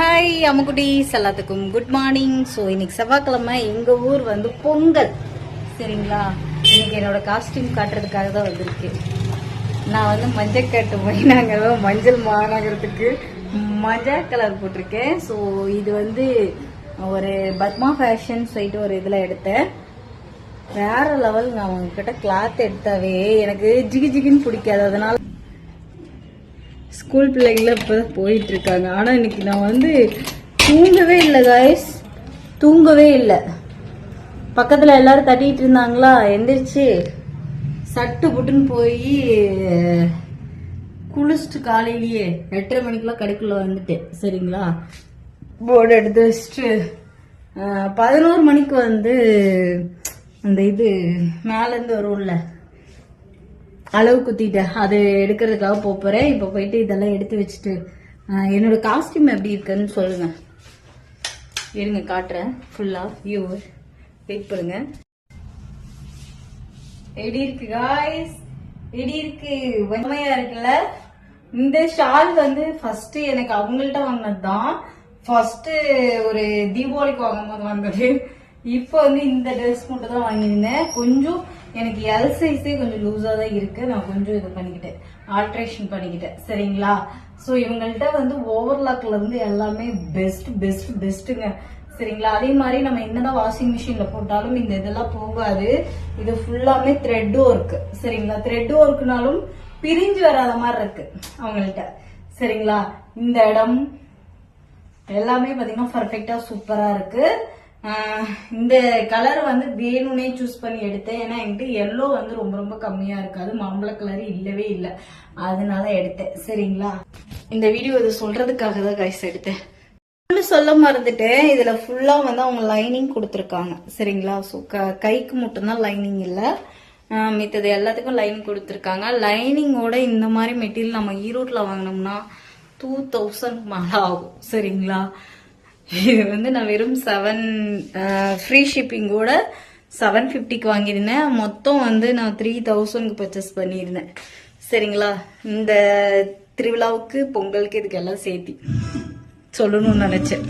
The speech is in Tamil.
ஹாய் அம்முக்குட்டிஸ் எல்லாத்துக்கும் குட் மார்னிங் ஸோ இன்னைக்கு செவ்வாய்க்கிழமை எங்கள் ஊர் வந்து பொங்கல். சரிங்களா? இன்னைக்கு என்னோட காஸ்டியூம் காட்டுறதுக்காக தான் வந்திருக்கு. நான் வந்து மஞ்சள் கட்டு போய் மஞ்சள் மாநகரத்துக்கு மஞ்சள் கலர் போட்டிருக்கேன். ஸோ இது வந்து ஒரு பத்மா ஃபேஷன் சொல்லிட்டு ஒரு இதில் எடுத்தேன். வேற லெவல் நான் உங்ககிட்ட கிளாத் எடுத்தாவே எனக்கு ஜிகி ஜிகின்னு பிடிக்காது. அதனால ஸ்கூல் பிள்ளைங்களாம் இப்போ போயிட்டு இருக்காங்க ஆனால் இன்னைக்கு நான் வந்து தூங்கவே இல்லை காய்ஸ் தூங்கவே இல்லை. பக்கத்தில் எல்லாரும் தட்டிட்டு இருந்தாங்களா? எந்திரிச்சு சட்டு புட்டுன்னு போய் குளிச்சுட்டு காலையிலேயே எட்டரை மணிக்கெல்லாம் கடைக்குள்ளே வந்துட்டேன். சரிங்களா? போர்டு எடுத்து வச்சுட்டு பதினோரு மணிக்கு வந்து அந்த இது மேலேருந்து வரும்ல அளவு குத்திட்டேன். அது எடுக்கிறதுக்காக போக போறேன். இப்போ போயிட்டு இதெல்லாம் எடுத்து வச்சுட்டு என்னோட காஸ்டியூம் எப்படி இருக்குன்னு சொல்லுங்க. இருங்க காட்டுறேன். ஃபுல்லா வியூவர் வெயிட் பண்ணுங்க. எப்படி இருக்கு காய்ஸ் எப்படி இருக்கு? வன்மையா இருக்குல்ல? இந்த ஷால் வந்து ஃபர்ஸ்ட் எனக்கு அவங்கள்ட்ட வாங்கினது தான் ஃபர்ஸ்ட் ஒரு தீபாவளிக்கு வாங்கும்போது வந்தது. இப்போ வந்து இந்த ட்ரெஸ் மட்டும் தான் வாங்கியிருந்தேன். கொஞ்சம் எனக்கு எல் சைஸே கொஞ்சம் லூஸாக தான் இருக்கு. நான் கொஞ்சம் இது பண்ணிக்கிட்டேன். ஆல்ட்ரேஷன் பண்ணிக்கிட்டேன். சரிங்களா? ஸோ இவங்கள்ட்ட வந்து ஓவர்லாக்ல இருந்து எல்லாமே பெஸ்ட் பெஸ்ட் பெஸ்ட்டுங்க சரிங்களா? அதே மாதிரி நம்ம என்னதான் வாஷிங் மிஷின்ல போட்டாலும் இந்த இதெல்லாம் போகாது. இது ஃபுல்லாமே த்ரெட் ஒர்க் சரிங்களா? த்ரெட் ஒர்க்னாலும் பிரிஞ்சு வராத மாதிரி இருக்கு அவங்கள்ட்ட. சரிங்களா? இந்த இடம் எல்லாமே பாத்தீங்கன்னா பர்ஃபெக்டா சூப்பரா இருக்கு. இந்த கலர் வந்து வேணும்னே சூஸ் பண்ணி எடுத்தேன். ஏன்னா என்கிட்ட எல்லோ வந்து ரொம்ப ரொம்ப கம்மியா இருக்காது மாம்பழ கலர் இல்லவே இல்லை. அதனால எடுத்தேன். சரிங்களா? இந்த வீடியோ இது சொல்றதுக்காக தான் கைஸ் எடுத்தேன். சொல்ல மறந்துட்டேன். இதுல ஃபுல்லா வந்து அவங்க லைனிங் கொடுத்துருக்காங்க. சரிங்களா? ஸோ கைக்கு மட்டும்தான் லைனிங் இல்லை. மித்தது எல்லாத்துக்கும் லைனிங் கொடுத்துருக்காங்க. லைனிங்கோட இந்த மாதிரி மெட்டீரியல் நம்ம ஈரோட்டில் வாங்கினோம்னா டூ தௌசண்ட் மேலே ஆகும். சரிங்களா? இது வந்து நான் வெறும் செவன் ஃப்ரீ ஷிப்பிங்கோட செவன் ஃபிஃப்டிக்கு வாங்கியிருந்தேன். மொத்தம் வந்து நான் த்ரீ தௌசண்ட்க்கு பர்ச்சேஸ் பண்ணியிருந்தேன். சரிங்களா? இந்த திருவிழாவுக்கு பொங்கலுக்கு இதுக்கெல்லாம் சேர்த்தி. சொல்லணும்னு நினச்சேன்.